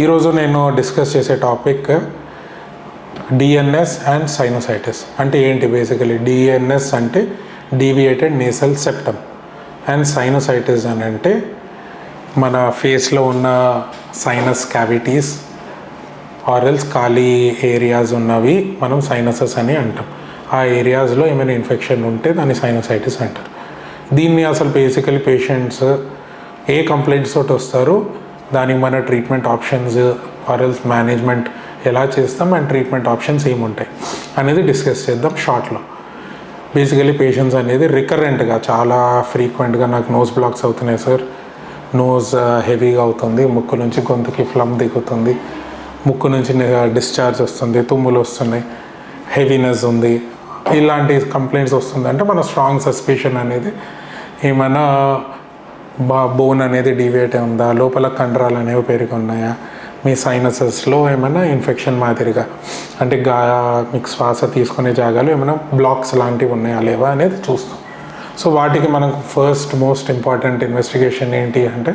ఈరోజు నేను డిస్కస్ చేసే టాపిక్ డిఎన్ఎస్ అండ్ సైనోసైటిస్ అంటే ఏంటి? బేసికలీ డిఎన్ఎస్ అంటే deviated nasal septum and sinusitis అని అంటే మన ఫేస్లో ఉన్న సైనస్ క్యావిటీస్ ఆరల్స్ ఖాళీ ఏరియాస్ ఉన్నవి మనం సైనసెస్ అని అంటాం. ఆ ఏరియాస్లో ఏమైనా ఇన్ఫెక్షన్ ఉంటే దాన్ని సైనోసైటిస్ అంటారు. దీన్ని అసలు బేసికలీ పేషెంట్స్ ఏ కంప్లైంట్స్ తోటి వస్తారు? దానికి మన ట్రీట్మెంట్ ఆప్షన్స్ ఆరల్స్ మేనేజ్మెంట్ ఎలా చేస్తాం అండ్ ట్రీట్మెంట్ ఆప్షన్స్ ఏముంటాయి అనేది డిస్కస్ చేద్దాం షార్ట్లో బేసికలీ పేషెంట్స్ అనేది రికరెంట్గా చాలా ఫ్రీక్వెంట్గా నాకు నోస్ బ్లాక్స్ అవుతున్నాయి సార్ నోస్ హెవీగా అవుతుంది ముక్కు నుంచి గొంతుకి ఫ్లమ్ దిగుతుంది ముక్కు నుంచి uh, డిశ్చార్జ్ వస్తుంది తుమ్ములు వస్తున్నాయి హెవీనెస్ ఉంది. ఇలాంటి కంప్లైంట్స్ వస్తుంది అంటే మన స్ట్రాంగ్ సస్పెషన్ అనేది ఏమైనా బా బోన్ అనేది డివేట్ ఉందా? లోపల కండరాలు అనేవి పెరిగి ఉన్నాయా? మీ సైనసెస్లో ఏమైనా ఇన్ఫెక్షన్ మాదిరిగా? అంటే గా మీకు శ్వాస తీసుకునే జాగాలు ఏమైనా బ్లాక్స్ లాంటివి ఉన్నాయా లేవా అనేది చూస్తాం. సో వాటికి మనకు ఫస్ట్ మోస్ట్ ఇంపార్టెంట్ ఇన్వెస్టిగేషన్ ఏంటి అంటే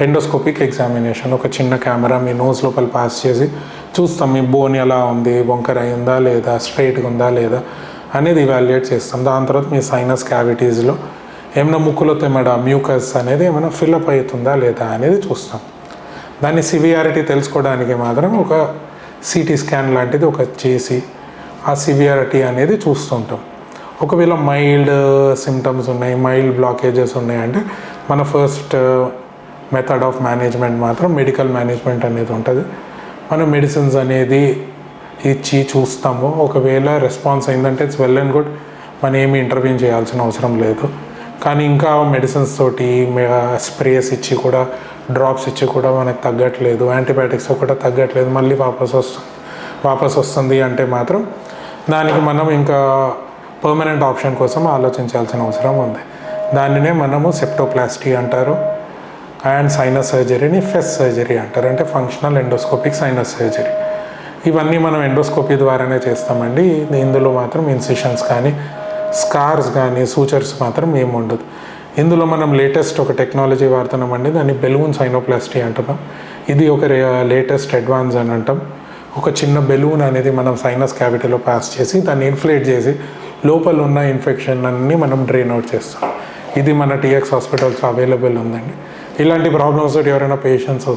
ఎండోస్కోపిక్ ఎగ్జామినేషన్. ఒక చిన్న కెమెరా మీ నోస్ లోపల పాస్ చేసి చూస్తాం మీ బోన్ ఎలా ఉంది వంకర అయిందా లేదా స్ట్రైట్గా ఉందా లేదా అనేది ఇవాల్యుయేట్ చేస్తాం. దాని తర్వాత మీ సైనస్ క్యావిటీస్లో ఏమైనా ముక్కులో తెమ్మడ మ్యూకస్ అనేది ఏమైనా ఫిల్అప్ అవుతుందా లేదా అనేది చూస్తాం. దాని సివియారిటీ తెలుసుకోవడానికి మాత్రం ఒక సిటీ స్కాన్ లాంటిది ఒక చేసి ఆ సివియారిటీ అనేది చూస్తుంటాం. ఒకవేళ మైల్డ్ సిమ్టమ్స్ ఉన్నాయి మైల్డ్ బ్లాకేజెస్ ఉన్నాయి అంటే మన ఫస్ట్ మెథడ్ ఆఫ్ మేనేజ్మెంట్ మాత్రం మెడికల్ మేనేజ్మెంట్ అనేది ఉంటుంది. మనం మెడిసిన్స్ అనేది ఇచ్చి చూస్తాము. ఒకవేళ రెస్పాన్స్ అయిందంటే ఇట్స్ వెల్ అండ్ గుడ్ మనం ఏమి ఇంటర్వ్యూ చేయాల్సిన అవసరం లేదు. కానీ ఇంకా మెడిసిన్స్ తోటి స్ప్రేస్ ఇచ్చి కూడా డ్రాప్స్ ఇచ్చి కూడా మనకు తగ్గట్లేదు. యాంటీబయాటిక్స్ కూడా తగ్గట్లేదు. మళ్ళీ వాపస్ వస్తుంది వాపస్ వస్తుంది అంటే మాత్రం దానికి మనం ఇంకా పర్మనెంట్ ఆప్షన్ కోసం ఆలోచించాల్సిన అవసరం ఉంది. దానినే మనము సెప్టోప్లాస్టీ అంటారు. అండ్ సైనస్ సర్జరీని ఫెస్ సర్జరీ అంటారు. అంటే ఫంక్షనల్ ఎండోస్కోపిక్ సైనస్ సర్జరీ ఇవన్నీ మనం ఎండోస్కోపీ ద్వారానే చేస్తామండి. ఇందులో మాత్రం ఇన్సిషన్స్ కానీ స్కార్స్ కానీ సూచర్స్ మాత్రం ఏమి ఉండదు. ఇందులో మనం లేటెస్ట్ ఒక టెక్నాలజీ వాడుతున్నామండి దాన్ని బెలూన్ సైనోప్లాస్టీ అంటున్నాం ఇది ఒక లేటెస్ట్ అడ్వాన్స్ అని అంటాం. ఒక చిన్న బెలూన్ అనేది మనం సైనస్ క్యావిటీలో పాస్ చేసి దాన్ని ఇన్ఫ్లేట్ చేసి లోపల ఉన్న ఇన్ఫెక్షన్ అన్ని మనం డ్రైన్ అవుట్ చేస్తాం. ఇది మన టీఎక్స్ హాస్పిటల్స్ అవైలబుల్ ఉందండి. ఇలాంటి ప్రాబ్లమ్స్ తోటి ఎవరైనా పేషెంట్స్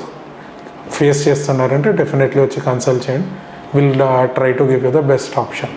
ఫేస్ చేస్తున్నారంటే డెఫినెట్లీ వచ్చి కన్సల్ట్ చేయండి. Will try to give you the best option